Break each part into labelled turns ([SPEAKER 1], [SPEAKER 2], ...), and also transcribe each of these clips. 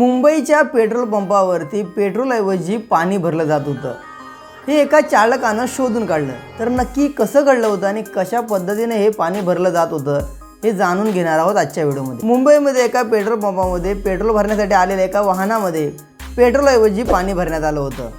[SPEAKER 1] मुंबईच्या पेट्रोल पंपावरती पेट्रोलऐवजी पाणी भरलं जात होतं. हे एका चालकानं शोधून काढलं. तर नक्की कसं घडलं होतं आणि कशा पद्धतीने हे पाणी भरलं जात होतं हे जाणून घेणार आहोत आजच्या व्हिडिओमध्ये. मुंबईमध्ये एका पेट्रोल पंपामध्ये पेट्रोल भरण्यासाठी आलेल्या एका वाहनामध्ये पेट्रोलऐवजी पाणी भरण्यात आलं होतं.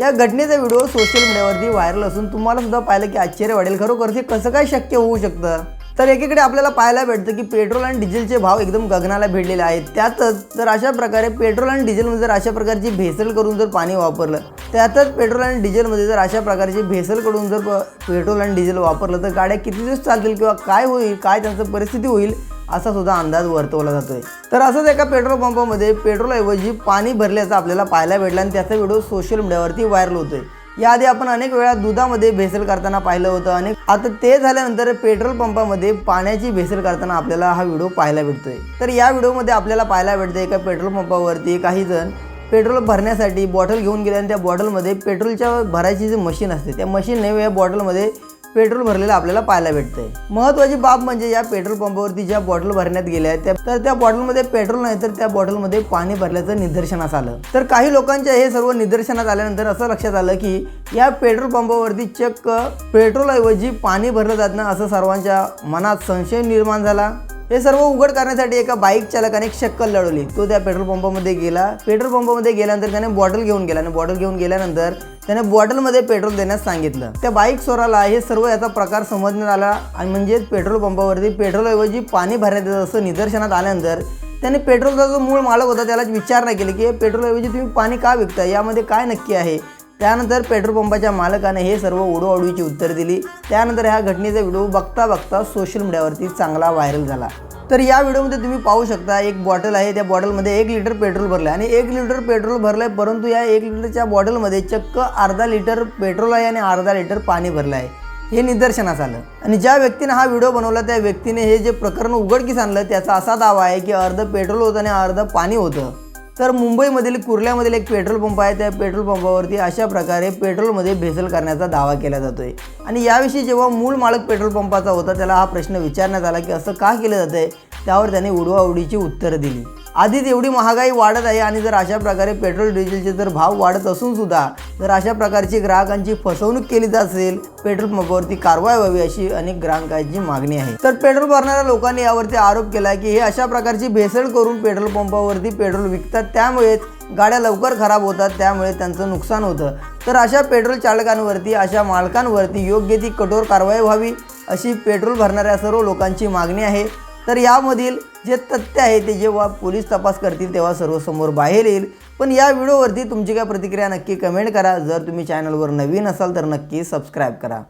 [SPEAKER 1] या घटनेचा व्हिडिओ सोशल मीडियावरती व्हायरल असून तुम्हाला सुद्धा पाहिलं की आश्चर्य वाटेल खरोखर हे कसं काय शक्य होऊ शकतं? तर एकीकडे आपल्याला पाहायला भेटतं की पेट्रोल आणि डिझेलचे भाव एकदम गगनाला भिडलेले आहेत. त्यातच जर अशा प्रकारे पेट्रोल आणि डिझेलमध्ये जर अशा प्रकारची भेसळ करून जर पाणी वापरलं त्यातच पेट्रोल आणि डिझेलमध्ये जर अशा प्रकारची भेसळ करून जर प- पेट्रोल आणि डिझेल वापरलं तर गाड्या किती दिवस चालतील किंवा काय होईल काय त्यांचं परिस्थिती होईल असा सुद्धा अंदाज वर्तवला जातोय. तर असंच एका पेट्रोल पंपामध्ये पेट्रोलऐवजी पाणी भरल्याचं आपल्याला पाहायला भेटलं आणि त्याचा व्हिडिओ सोशल मीडियावरती व्हायरल होतोय. याआधी आपण अनेक वेळा दुधामध्ये भेसळ करताना पाहिलं होतं. आणि आता ते झाल्यानंतर पेट्रोल पंपामध्ये पाण्याची भेसळ करताना आपल्याला हा व्हिडिओ पाहायला भेटतोय. तर या व्हिडिओमध्ये आपल्याला पाहायला भेटतं एका पेट्रोल पंपावरती काही जण पेट्रोल भरण्यासाठी बॉटल घेऊन गेले आणि त्या बॉटलमध्ये पेट्रोलच्या भरायची जी मशीन असते त्या मशीनने या बॉटलमध्ये पेट्रोल भरलेलं आपल्याला पाहायला भेटतंय. महत्वाची बाब म्हणजे या पेट्रोल पंपावरती ज्या बॉटल भरण्यात गेल्या आहेत त्या तर त्या बॉटलमध्ये पेट्रोल नाही तर त्या बॉटलमध्ये पाणी भरल्याचं निदर्शनास आलं. तर काही लोकांच्या हे सर्व निदर्शनात आल्यानंतर असं लक्षात आलं की या पेट्रोल पंपावरती चक्क पेट्रोलऐवजी पाणी भरलं जात ना असं सर्वांच्या मनात संशय निर्माण झाला. हे सर्व उघड करण्यासाठी एका बाईक चालकाने एक शक्कल लढवली. तो त्या पेट्रोल पंपामध्ये गेला. पेट्रोल पंपामध्ये गेल्यानंतर त्याने बॉटल घेऊन गेला आणि बॉटल घेऊन गेल्यानंतर त्याने बॉटलमध्ये पेट्रोल देण्यास सांगितलं. त्या बाईक चोराला हे सर्व याचा प्रकार समजण्यात आला आणि म्हणजेच पेट्रोल पंपावरती पेट्रोलऐवजी पाणी भरण्यात येतं असं निदर्शनात आल्यानंतर त्याने पेट्रोलचा जो मूळ मालक होता त्याला विचारणा केली की पेट्रोलऐवजी तुम्ही पाणी का विकता यामध्ये काय नक्की आहे? त्यानंतर पेट्रोल पंपाच्या मालकाने हे सर्व उडवाउडवीची उत्तर दिली. त्यानंतर ह्या घटनेचा व्हिडिओ बघता बघता सोशल मीडियावरती चांगला व्हायरल झाला. तर या व्हिडिओमध्ये तुम्ही पाहू शकता एक बॉटल आहे त्या बॉटलमध्ये एक लिटर पेट्रोल भरलं आहे आणि एक लिटर पेट्रोल भरलं आहे परंतु या एक लिटरच्या बॉटलमध्ये चक्क अर्धा लिटर पेट्रोल आहे आणि अर्धा लिटर पाणी भरलं आहे हे निदर्शनास आलं. आणि ज्या व्यक्तीने हा व्हिडिओ बनवला त्या व्यक्तीने हे जे प्रकरण उघडकीस आणलं त्याचा असा दावा आहे की अर्ध पेट्रोल होतं आणि अर्ध पाणी होतं. तर मुंबईमधील कुर्ल्यामधील एक पेट्रोल पंप आहे. त्या पेट्रोल पंपावरती अशा प्रकारे पेट्रोलमध्ये भेसळ करण्याचा दावा केला जातो आहे आणि याविषयी जेव्हा मूळ मालक पेट्रोल पंपाचा होता त्याला हा प्रश्न विचारण्यात आला की असं का केलं जातं आहे त्यावर त्याने उडवाउडीची उत्तरं दिली. आधीच एवढी महागाई वाढत आहे आणि जर अशा प्रकारे पेट्रोल डिझेलचे जर भाव वाढत असून सुद्धा जर अशा प्रकारची ग्राहकांची फसवणूक केली जात असेल पेट्रोल पंपावरती कारवाई व्हावी अशी अनेक ग्राहकांची मागणी आहे. तर पेट्रोल भरणाऱ्या लोकांनी यावरती आरोप केला की हे अशा प्रकारची भेसळ करून पेट्रोल पंपावरती पेट्रोल विकतात. त्यामुळेच गाड्या लवकर खराब होतात त्यामुळे त्यांचं नुकसान होतं. तर अशा पेट्रोल चालकांवरती अशा मालकांवरती योग्य ती कठोर कारवाई व्हावी अशी पेट्रोल भरणाऱ्या सर्व लोकांची मागणी आहे. तर यामधील जे तथ्य आहे ते जेव्हा पोलीस तपास करतील तेव्हा सर्वसमोर बाहेर येईल. पण या व्हिडिओवरती तुमची काय प्रतिक्रिया नक्की कमेंट करा. जर तुम्ही चॅनलवर नवीन असाल तर नक्की सबस्क्राईब करा.